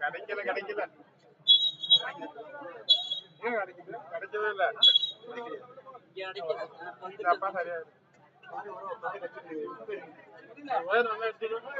கிடைக்கல கிடைக்கல ஏன் கிடைக்கல கிடைக்கவே இல்ல இந்த அப்பா சரியா இருக்கு. ஒயர் நல்லா எடுத்துருவா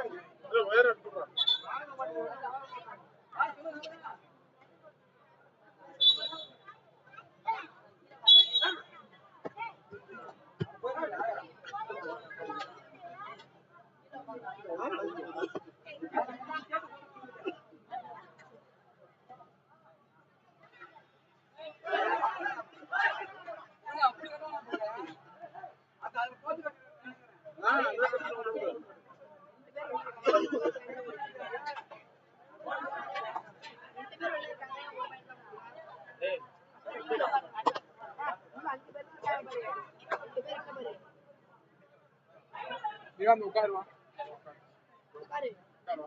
Llegando a Carva. Carva.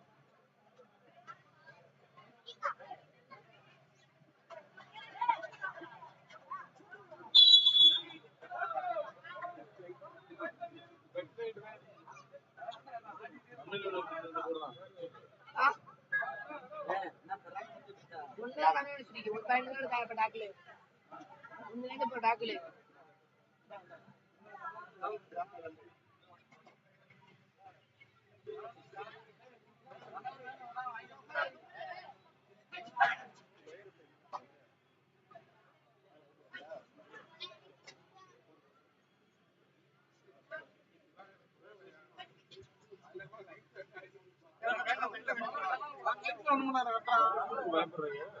ஏய் பேசிக்கணும் நம்ம ஏய் பயப்படாம கட்டுறேன் லைட்ல வர வர வர இரண்டாவது காலிறுதி ஆட்டத்திற்கு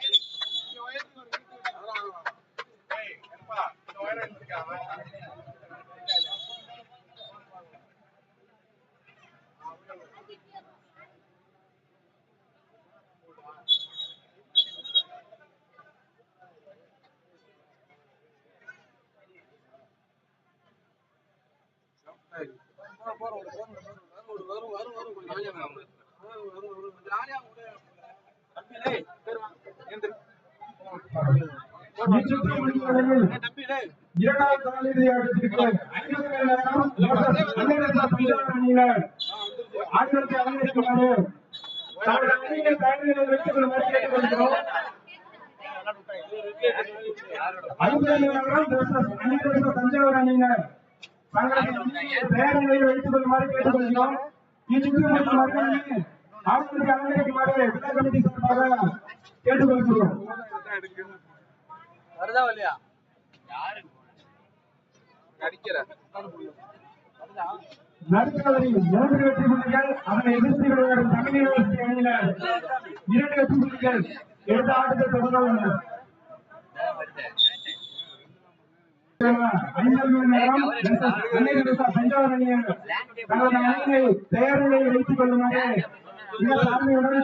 இரண்டாவது அன்னிரசா பஞ்சாப் அணியினர் ஆயிரத்தி அறுநூத்தி கொள்ளுமாறு கேட்டுக்கொள்கிறோம் தஞ்சாவூர் அணியினர் தங்களது அணியில் தயாரிகளை வைத்துக் கொள்ளுமாறு கேட்டுக்கொள்கிறோம். இச்சுற்று மற்றும் மறுக்கணி ஆட்சிக்கு அனுமதிக்குமாறு விழா கமிட்டி சார்பாக கேட்டுக்கொள்கிறோம். வருதா இல்லையா? நடிக்கிற. நடுத்தவரில் மூன்று வெற்றி புள்ளிகள் அதனை எதிர்த்து விளையாடும் தமிழ் யூனிவர்சிட்டி அணியினர். இரண்டு வெற்றி புள்ளிகள். எடுத்த ஆட்டத்தை தொடர பெயர்களை வைத்துக் கொள்ளுமாறு மிக தாழ்மையுடன்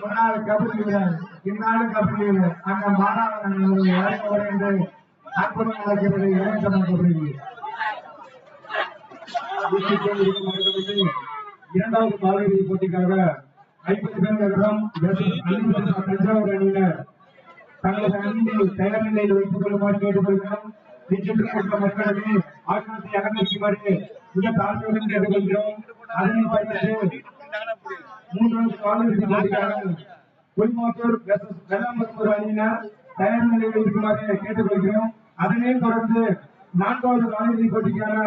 முன்னாள் வீரர் வீரர் அந்த மாணவன் அற்புதம் நடக்கிறது இளைஞர் இரண்டாவது காலிறுதி போட்டிக்காக ஐம்பது பேர் நகரம் தஞ்சாவூர் அணியினர் தங்களது அணியை தயார் நிலையில் வைத்துக் கொள்ளுமாறு கேட்டுக்கொள்கிறோம். நிச்சயத்திற்குட்பட்ட மக்களுக்கு ஆக்கிரத்தை அகற்றிக்குமாறு மிக தாழ்மையுடன் கேட்டுக்கொள்கிறோம் அதனை பயன்படுத்தி மூன்றாவது காலிறுதி போட்டிக்காக குடிமாத்தூர் வெள்ளாம்பத்தூர் அணியினர் தயார் நிலையில் இருக்குமாறு கேட்டுக்கொள்கிறோம் அதனையும் தொடர்ந்து நான்காவது காலிறுதி போட்டிக்கான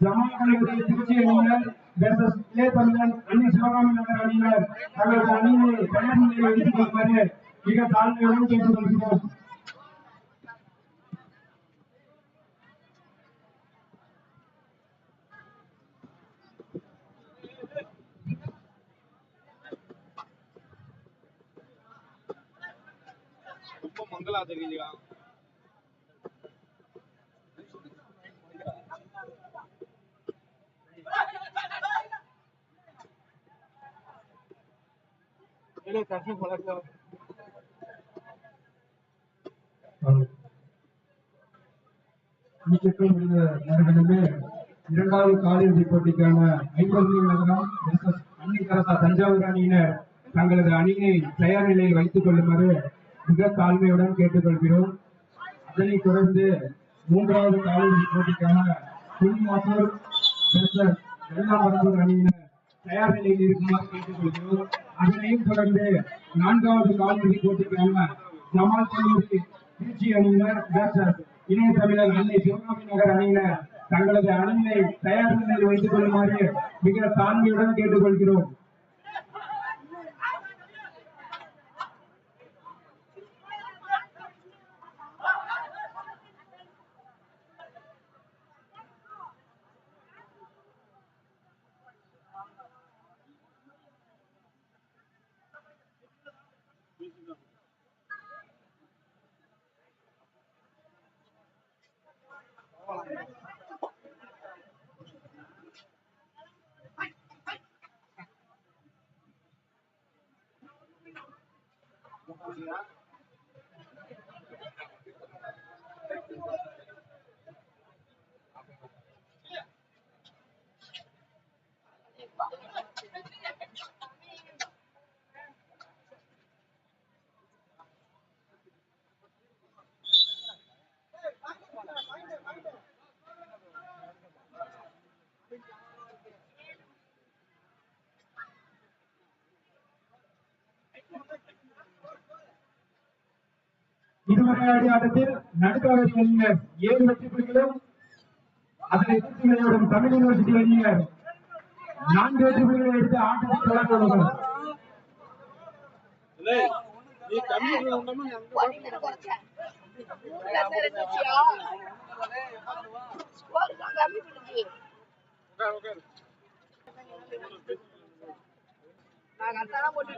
ஜமாக்கலையுடைய திருச்சி அணியினர் வெர்சஸ் இளைய தமிழன் அணி சிவகாமி நகர் அணியினர் தங்களது அணியை தயார் நிலையில் வைத்துக் கொள்ளுமாறு மிக தாழ்மையுடன் கேட்டுக்கொள்கிறோம் ரொம்ப மங்களா நகரங்களிலே இரண்டாவது காலிறுதி போட்டிக்கான ஐம்பது நகரம் versus அன்னி கரசா தஞ்சாவூர் அணியினர். தங்களது அணியை தயார் நிலையில் வைத்துக் கொள்ளுமாறு மிக தாழ்மையுடன் கேட்டுக்கொள்கிறோம். அதனைத் தொடர்ந்து மூன்றாவது காலிறுதி போட்டிக்கான அணியினர் தயார் நிலையில் இருக்குமாறு கேட்டுக்கொள்கிறோம். அதனையும் தொடர்ந்து நான்காவது காலிறுதி போட்டிக்கான ஜமால் கல்லூரி திருச்சி அணியினர் இணைய தமிழர் அன்னை சிவகாமி நகர் அணியினர் தங்களது அணியை தயார் நிலையில் வைத்துக் கொள்ளுமாறு மிக தாழ்மையுடன் கேட்டுக்கொள்கிறோம். oportunidad இதுவரை ஆடிய ஆட்டத்தில் நடுக்காவல் அணியினர் ஏழு வெற்றி புள்ளிகளும் அதனை எதிர்த்து விளையாடும் தமிழ் யூனிவர்சிட்டி அணியினர் நான்கு வெற்றி புள்ளிகளை எடுத்து ஆட்டத்தை தொடர்ந்துள்ளனர் டேய், நீ கம்மி பண்ணாம நீ அங்க What did you go check? That's it, it's a Squad is on that people to do. உட்காரு, உட்காரு. நான் கரெக்டாக போட்டு